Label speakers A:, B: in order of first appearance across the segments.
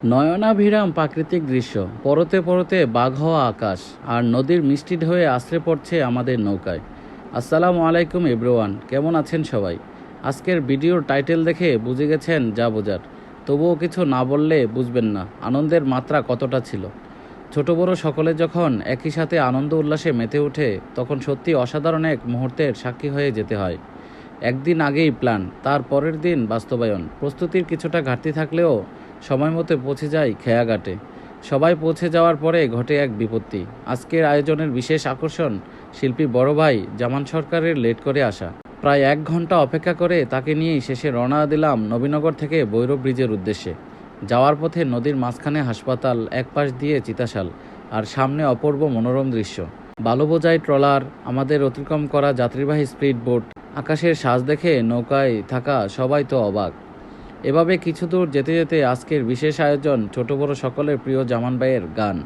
A: নয়নাভিরাম প্রাকৃতিক দৃশ্য। পরতে পরতে বাঘ হওয়া আকাশ, আর নদীর মিষ্টি ঢেউয়ে আশ্রে পড়ছে আমাদের নৌকায়। আসসালামু আলাইকুম এভরিওয়ান, কেমন আছেন সবাই? আজকের ভিডিওর টাইটেল দেখে বুঝে গেছেন যা বোঝার। তবুও কিছু না বললে বুঝবেন না, আনন্দের মাত্রা কতটা ছিল। ছোট বড় সকলে যখন একই সাথে আনন্দ উল্লাসে মেতে ওঠে, তখন সত্যি অসাধারণ এক মুহূর্তের সাক্ষী হয়ে যেতে হয়। একদিন আগেই প্ল্যান, তার পরের দিন বাস্তবায়ন। প্রস্তুতির কিছুটা ঘাটতি থাকলেও সময় মতো পৌঁছে যায় খেয়াঘাটে সবাই পৌঁছে যাওয়ার পরে ঘটে এক বিপত্তি। আজকের আয়োজনের বিশেষ আকর্ষণ শিল্পী বড় ভাই জামান সরকারের লেট করে আসা। প্রায় এক ঘণ্টা অপেক্ষা করে তাকে নিয়েই শেষে রওনা দিলাম নবীনগর থেকে ভৈরব ব্রিজের উদ্দেশ্যে। যাওয়ার পথে নদীর মাঝখানে হাসপাতাল এক পাশ দিয়ে চিতাশাল আর সামনে অপূর্ব মনোরম দৃশ্য। বালু বোঝাই ট্রলার, আমাদের অতিক্রম করা যাত্রীবাহী স্পিড বোট আকাশের সাজ দেখে নৌকায় থাকা সবাই তো অবাক। এভাবে কিছু দূর যেতে যেতে আজকের বিশেষ আয়োজন ছোট বড় সকলের প্রিয় জামান ভাইয়ের গান।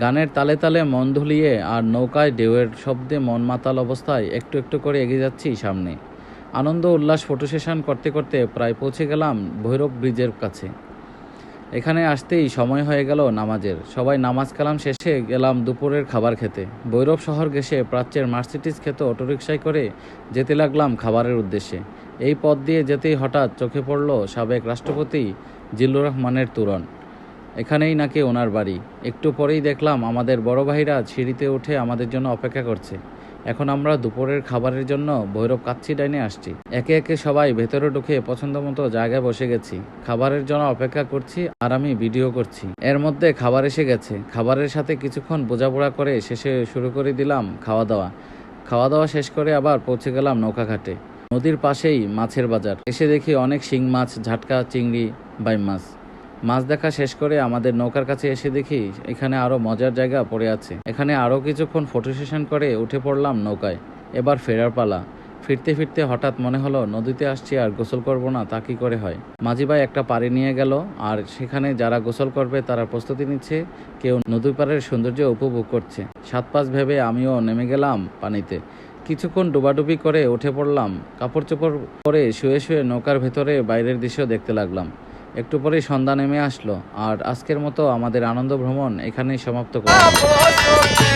A: গানের তালে তালে মন ধুলিয়ে আর নৌকায় ঢেউয়ের শব্দে মন মাতাল অবস্থায় একটু একটু করে এগিয়ে যাচ্ছি সামনে। আনন্দ উল্লাস ফটো সেশন করতে করতে প্রায় পৌঁছে গেলাম ভৈরব ব্রিজের কাছে। এখানে আসতেই সময় হয়ে গেল নামাজের। সবাই নামাজ কালাম শেষে গেলাম দুপুরের খাবার খেতে। ভৈরব শহর গেছে প্রাচ্যের মার্সিডিজ খেত অটোরিকশায় করে যেতে লাগলাম খাবারের উদ্দেশ্যে। এই পথ দিয়ে যেতেই হঠাৎ চোখে পড়ল সাবেক রাষ্ট্রপতি জিল্লুর রহমানের তুরন এখানেই নাকি ওনার বাড়ি। একটু পরেই দেখলাম আমাদের বড় ভাইরা সিঁড়িতে উঠে আমাদের জন্য অপেক্ষা করছে। এখন আমরা দুপুরের খাবারের জন্য ভৈরব কাচ্চি ডাইনে আসছি। একে একে সবাই ভেতরে ঢুকে পছন্দ মতো জায়গায় বসে গেছি। খাবারের জন্য অপেক্ষা করছি আর আমি ভিডিও করছি। এর মধ্যে খাবার এসে গেছে। খাবারের সাথে কিছুক্ষণ বোঝাপড়া করে শেষে শুরু করে দিলাম খাওয়া দাওয়া খাওয়া দাওয়া শেষ করে আবার পৌঁছে গেলাম নৌকাঘাটে। নদীর পাশেই মাছের বাজার। এসে দেখি অনেক শিং মাছ, ঝাটকা, চিংড়ি, বাইম মাছ। মাছ দেখা শেষ করে আমাদের নৌকার কাছে এসে দেখি এখানে আরও মজার জায়গা পড়ে আছে। এখানে আরও কিছুক্ষণ ফটো সেশন করে উঠে পড়লাম নৌকায়। এবার ফেরার পালা। ফিরতে ফিরতে হঠাৎ মনে হলো, নদীতে আসছি আর গোসল করব না, তা কি করে হয়? মাঝি ভাই একটা পাড়ি নিয়ে গেল, আর সেখানে যারা গোসল করবে তারা প্রস্তুতি নিচ্ছে, কেউ নদী পাড়ের সৌন্দর্য উপভোগ করছে। সাত পাঁচ ভেবে আমিও নেমে গেলাম পানিতে। কিছুক্ষণ ডুবাডুবি করে উঠে পড়লাম, কাপড় চোপড় পরে শুয়ে শুয়ে নৌকার ভেতরে বাইরের দৃশ্য দেখতে লাগলাম। একটু পরে সন্ধ্যা নেমে আসলো আর আজকের মতো আমাদের আনন্দ ভ্রমণ এখানেই সমাপ্ত করলাম।